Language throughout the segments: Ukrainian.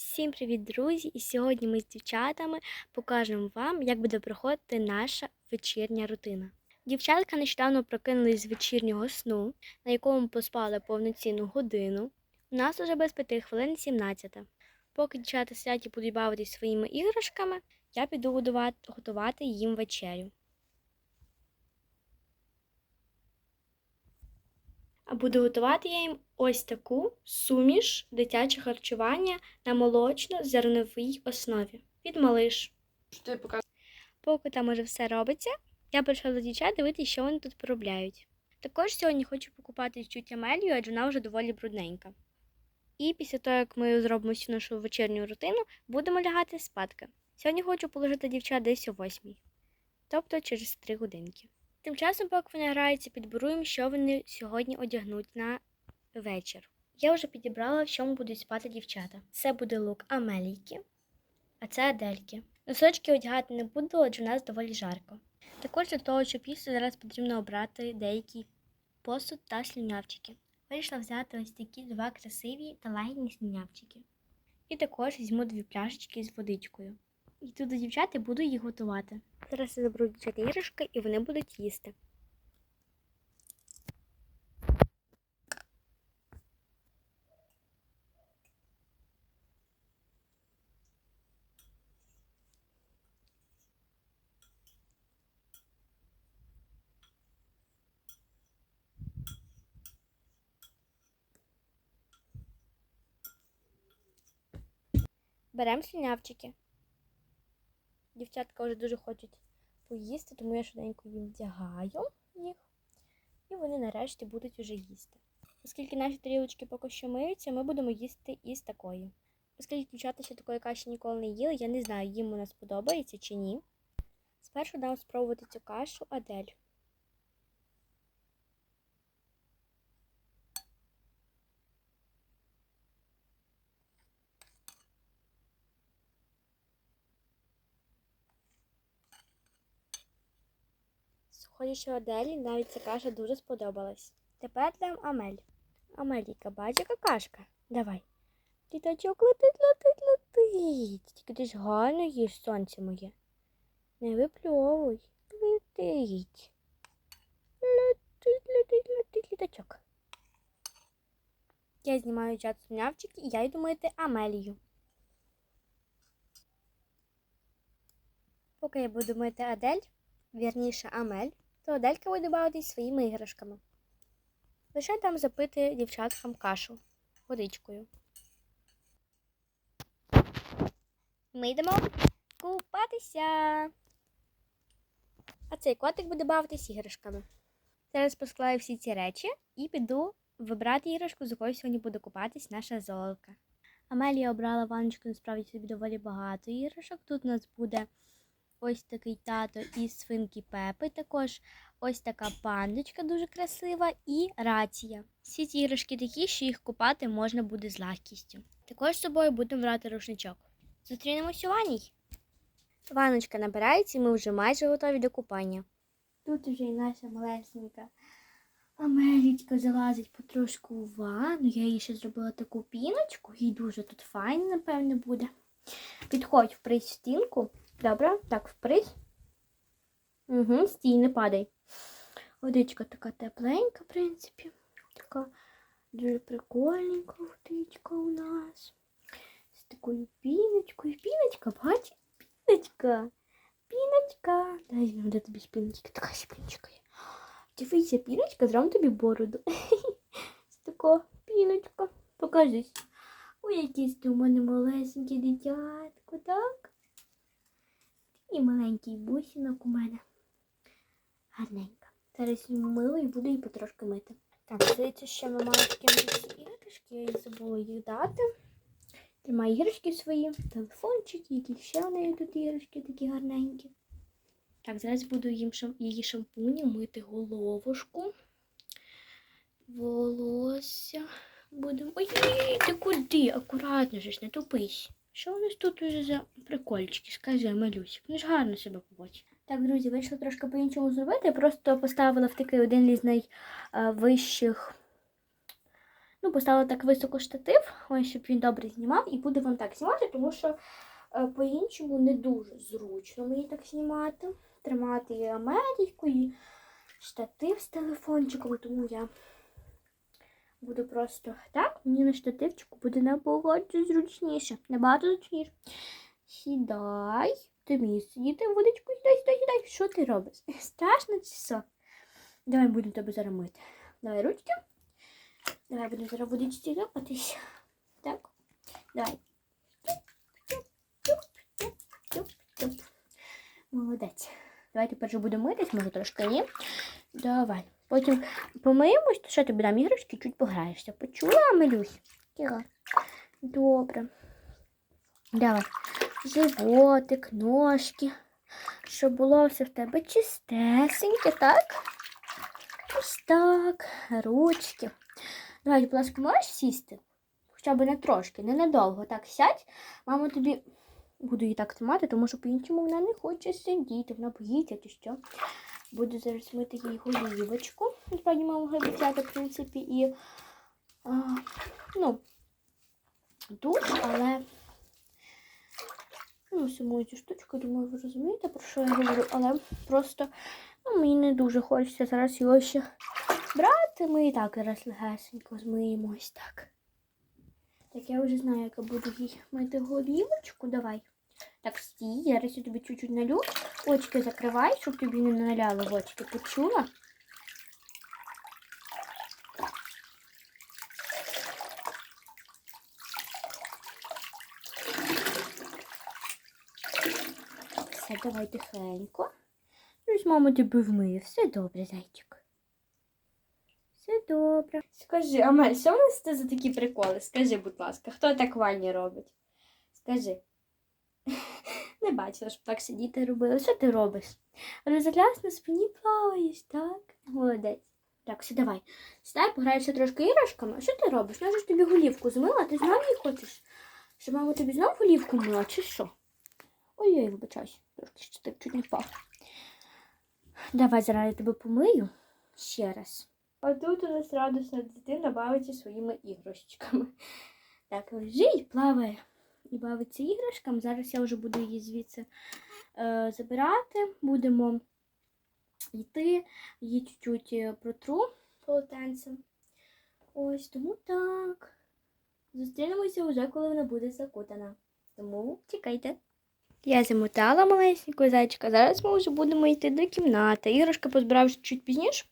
Всім привіт, друзі! І сьогодні ми з дівчатами покажемо вам, як буде проходити наша вечірня рутина. Дівчатка нещодавно прокинулись з вечірнього сну, на якому поспали повноцінну годину. У нас уже без п'яти хвилин 17. Поки дівчата сидять і будуть бавитись своїми іграшками, я піду готувати їм вечерю. Буду готувати я їм ось таку суміш дитяче харчування на молочно-зерновій основі від малиш. Поки там уже все робиться, я прийшла до дівчат дивитися, що вони тут поробляють. Також сьогодні хочу покупати чуть Амелію, адже вона вже доволі брудненька. І після того, як ми зробимо всю нашу вечірню рутину, будемо лягати спадки. Сьогодні хочу положити дівчат десь о восьмій, тобто через три годинки. Тим часом, поки вони граються, підберуємо, що вони сьогодні одягнуть на вечір. Я вже підібрала, в чому будуть спати дівчата. Це буде лук Амелійки, а це Адельки. Носочки одягати не буду, адже у нас доволі жарко. Також для того, щоб їсти, зараз потрібно обрати деякий посуд та слюнявчики. Вирішила взяти ось такі два красиві та лагідні слюнявчики. І також візьму дві пляшечки з водичкою. Тут до дівчат і буду їх готувати. Зараз я заберу дівчат іграшки і вони будуть їсти. Беремо слюнявчики. Дівчатка вже дуже хочуть поїсти, тому я швиденько їм вдягаю їх. І вони нарешті будуть уже їсти. Оскільки наші тарілочки поки що миються, ми будемо їсти із такої. Оскільки дівчата ще такої каші ніколи не їли, я не знаю, їм вона сподобається чи ні. Спершу дам спробувати цю кашу Адель. Що Аделі навіть ця каша дуже сподобалась. Тепер дам Амель. Амеліка, бач, яка кашка. Давай. Діточок летить, летить, летить. Тільки ти ж гарно їш сонце моє. Не випльовуй. Летить. Летить, летить, летить, літачок. Я знімаю чат слюнявчик і я йду мити Амелію. Поки я буду мити Адель, вірніше Амель, то Аделька буде бавитись своїми іграшками. Лише дам запити дівчаткам кашу водичкою. Ми йдемо купатися. А цей котик буде бавитись іграшками. Зараз посклаю всі ці речі і піду вибрати іграшку, з якою сьогодні буде купатись наша золотка. Амелія обрала ванночку, насправді собі доволі багато іграшок. Тут у нас буде ось такий тато із свинки Пепи, також ось така пандочка дуже красива і рація. Всі ці іграшки такі, що їх купати можна буде з легкістю. Також з собою будемо брати рушничок. Зустрінемось у ванній. Ванночка набирається, і ми вже майже готові до купання. Тут вже і наша малесенька Амелічка залазить потрошку у ванну. Я їй ще зробила таку піночку, їй дуже тут файно, напевне, буде. Підходь в стінку. Добре, так, впрись. Угу, стій, не падай. Водичка така тепленька, в принципі. Така дуже прикольненька водичка у нас. З такою піночкою. Піночка, бач? Піночка. Піночка. Дай ну, де тобі спіночка. Така спіночка є. Дивися, піночка, зром тобі бороду. З така піночка. Покажись. Ой, якийсь ти у мене малесенький дитятко, так? І маленький бусинок у мене. Гарненька. Зараз мило і буду її потрошки мити. Так, здається, ще ми мали такі іграшки, я забула їх дати. Тримаю іграшки свої, телефончики, які ще в неї тут іграшки такі гарненькі. Так, зараз буду їм її шампунем мити головушку. Волосся. Будемо. Ой, ти куди? Акуратно ж, не тупись. Що у нас тут уже за прикольчики? Скажи, малюсик. Ну ж гарно себе побачить. Так, друзі, вийшло трошки по-іншому зробити. Я Просто поставила в такий один із найвищих Ну, поставила так високо штатив, ось, щоб він добре знімав, і буду вам так знімати, тому що е, по-іншому не дуже зручно мені так знімати. Тримати і Америку, і штатив з телефончиком, тому я буду просто так. Мені на штативчику буде набагато зручніше. Набагато зручніше. Сідай. Ти мій сидіти, водичку, сідай, сідай, сідай. Що ти робиш? Страшно чи що? Давай будемо тебе зараз. Давай ручки. Давай будемо зараз водичці ляпатись. Так. Давай. Молодець. Давай тепер вже будемо митись, може трошки ні. Давай. Потім помиємось, то що тобі дам іграшки, чуть пограєшся. Почула, Мелюсь? Тихо. Добре. Давай. Животик, ножки. Щоб було все в тебе чистесеньке, так? Ось так. Ручки. Давай, будь ласка, можеш сісти? Хоча б не трошки, не надовго. Так, сядь. Мама тобі буду її так тримати, тому що по-іншому вона не хоче сидіти, вона боїться чи що. Буду зараз мити їй голівочку. Насправді могли б в принципі, і а, ну, душ, але ну, саму цю штучку, думаю, ви розумієте, про що я говорю, але просто ну, мені не дуже хочеться зараз його ще брати. Ми і так зараз легесенько змиємо ось так. Так, я вже знаю, як я буду їй мити голівочку. Давай. Так, стій, я зараз я тобі чуть-чуть налю. Очки закривай, щоб тобі не наляло в очки. Почула? Все, давай тихенько. Мама тебе вмиє. Все добре, зайчик. Все добре. Скажи, Амель, що в нас це за такі приколи? Скажи, будь ласка, хто так ванні робить? Скажи. Не бачила, щоб так сидіти робили. Що ти робиш? Розгляс на спині плаваєш, так? Молодець. Так, все, давай. Сідай, пограєшся трошки іграшками. Що ти робиш? Я ж тобі голівку змила, ти знову її хочеш? Щоб мама тобі знов голівку мила, чи що? Ой-ой, вибачайся, трошки ще так чуть не впав. Давай зараз я тебе помию ще раз. А тут у нас радісна дитина бавиться своїми іграшечками. Так, лежить, плаває і бавиться іграшками. Зараз я вже буду її звідси е, забирати. Будемо йти, її чуть-чуть е, протру полотенцем. Ось тому так. Зустрінемося вже, коли вона буде закутана. Тому чекайте. Я замотала малесенького зайчика. Зараз ми вже будемо йти до кімнати. Іграшка позбирався чуть пізніше.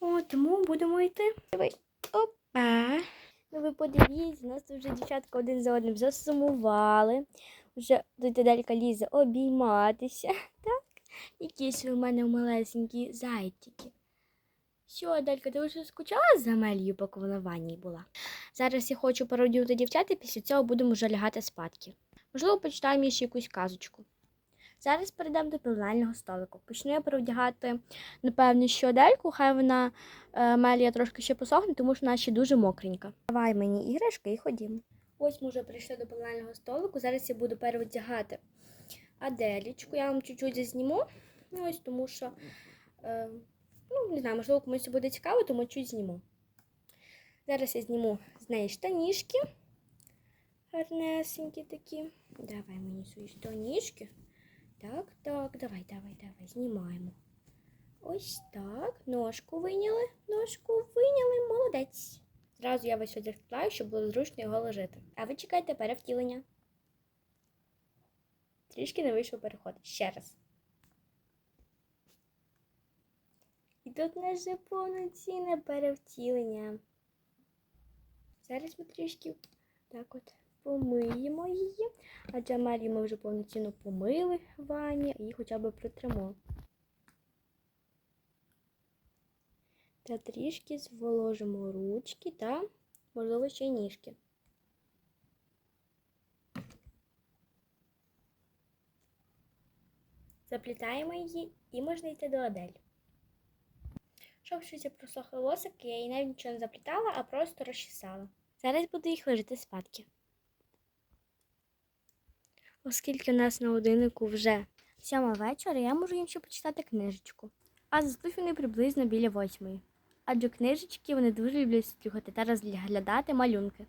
О, тому будемо йти. Давай. Опа. Ну ви подивіться, нас вже дівчатка один за одним засумували. Вже тут далька лізе обійматися. Так? Якісь у мене малесенькі зайчики. Що, Далька, ти вже скучала за Амелією, поки вона в ванні була? Зараз я хочу породіти дівчат, і після цього будемо вже лягати спадки. Можливо, почитаємо ще якусь казочку. Зараз перейдемо до пеленального столику. Почну я перевдягати, напевно, що Дельку, хай вона е, Мелія трошки ще посохне, тому що вона ще дуже мокренька. Давай мені іграшки і ходімо. Ось ми вже прийшли до пеленального столику. Зараз я буду перевдягати Аделічку. Я вам чуть-чуть зазніму. Ну, ось тому що, е, ну, не знаю, можливо, комусь це буде цікаво, тому чуть зніму. Зараз я зніму з неї штанішки. Гарнесенькі такі. Давай мені свої штанішки. Так, так, давай, давай, давай, знімаємо. Ось так. Ножку виняли, ножку виняли, молодець. Зразу я весь одяг складаю, щоб було зручно його ложити. А ви чекайте перевтілення. Трішки не вийшло переход. Ще раз. І тут наше повноцінне перевтілення. Зараз ми трішки так от помиємо її. А Джамелі ми вже повноцінно помили в ванні і хоча б протримо. Та трішки зволожимо ручки та, можливо, ще й ніжки. Заплітаємо її і можна йти до Адель. Щоб щось просохли лосики, я її навіть нічого не заплітала, а просто розчесала. Зараз буду їх ложити спадки. Оскільки у нас на годиннику вже сьома вечора, я можу їм ще почитати книжечку. А заснуть вони приблизно біля восьмої. адже книжечки вони дуже люблять слухати та розглядати малюнки.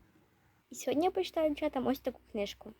І сьогодні я почитаю дівчатам ось таку книжку.